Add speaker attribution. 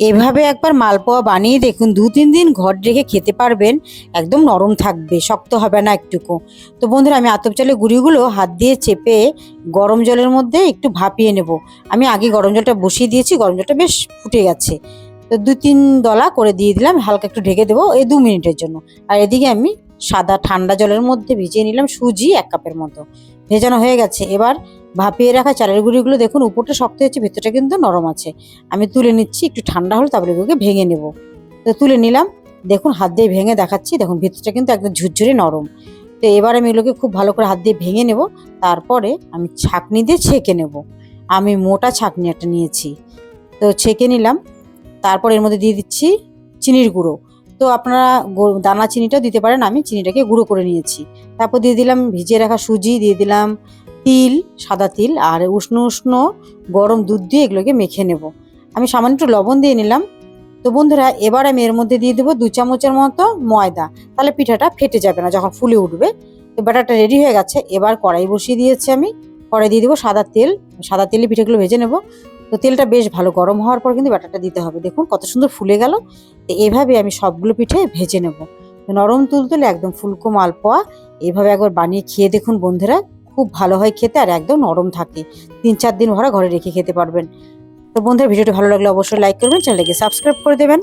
Speaker 1: এভাবে একবার মালপোয়া বানিয়ে দেখুন। দু, তিন দিন ঘর রেখে খেতে পারবেন, একদম নরম থাকবে, শক্ত হবে না একটুকু। তো বন্ধুরা, আমি আতপ চালের গুঁড়িগুলো হাত দিয়ে চেপে গরম জলের মধ্যে একটু ভাপিয়ে নেব। আমি আগে গরম জলটা বসিয়ে দিয়েছি, গরম জলটা বেশ ফুটে গেছে। তো দু, তিন দলা করে দিয়ে দিলাম, হালকা একটু ঢেকে দেবো এই দু মিনিটের জন্য। আর এদিকে আমি সাদা ঠান্ডা জলের মধ্যে ভিজিয়ে নিলাম সুজি এক কাপের মতো। ভেজানো হয়ে গেছে। এবার ভাপিয়ে রাখা চালের গুঁড়িগুলো দেখুন, উপরটা শক্ত হয়েছে, ভেতরটা কিন্তু নরম আছে। আমি তুলে নিচ্ছি, একটু ঠান্ডা হলে তারপরে এগুলোকে ভেঙে নেব। তো তুলে নিলাম, দেখুন হাত দিয়ে ভেঙে দেখাচ্ছি, দেখুন ভিতরটা কিন্তু একদম ঝুরঝুরে নরম। তো এবার আমি এগুলোকে খুব ভালো করে হাত দিয়ে ভেঙে নেব, তারপরে আমি ছাকনি দিয়ে ছেঁকে নেব। আমি মোটা ছাকনি একটা নিয়েছি। তো ছেঁকে নিলাম, তারপর এর মধ্যে দিয়ে দিচ্ছি চিনির গুঁড়ো। তো আপনারা দানা চিনিটাও দিতে পারেন, আমি চিনিটাকে গুঁড়ো করে নিয়েছি। তারপর দিয়ে দিলাম, ভিজিয়ে রাখা সুজি, দিয়ে দিলাম তিল, সাদা তিল আর উষ্ণ উষ্ণ গরম দুধ দিয়ে এগুলোকে মেখে নেব। আমি সামান্য একটু লবণ দিয়ে নিলাম। তো বন্ধুরা, এবার আমি এর মধ্যে দিয়ে দেবো দু চামচের মতো ময়দা। তাহলে পিঠাটা ফেটে যাবে না, যখন ফুলে উঠবে। তো ব্যাটারটা রেডি হয়ে গেছে। এবার কড়াই বসিয়ে দিয়েছি আমি। কড়াই দিয়ে দেবো সাদা তেল। সাদা তেলে পিঠাগুলো ভেজে নেব। তো তেলটা বেশ ভালো গরম হওয়ার পর কিন্তু ব্যাটারটা দিতে হবে। দেখুন কত সুন্দর ফুলে গেল। তো এভাবে আমি সবগুলো পিঠে ভেজে নেব। নরম তুলতুলে একদম ফুলকো মালপোয়া। এভাবে একবার বানিয়ে খেয়ে দেখুন বন্ধুরা। খুব ভালো হয় খেতে আর একদম নরম থাকে। তিন চার দিন ভরা ঘরে রেখে খেতে পারবেন। তো বন্ধুরা, ভিডিওটি ভালো লাগলে অবশ্যই লাইক করবেন চ্যানেলকে সাবস্ক্রাইব করে দেবেন।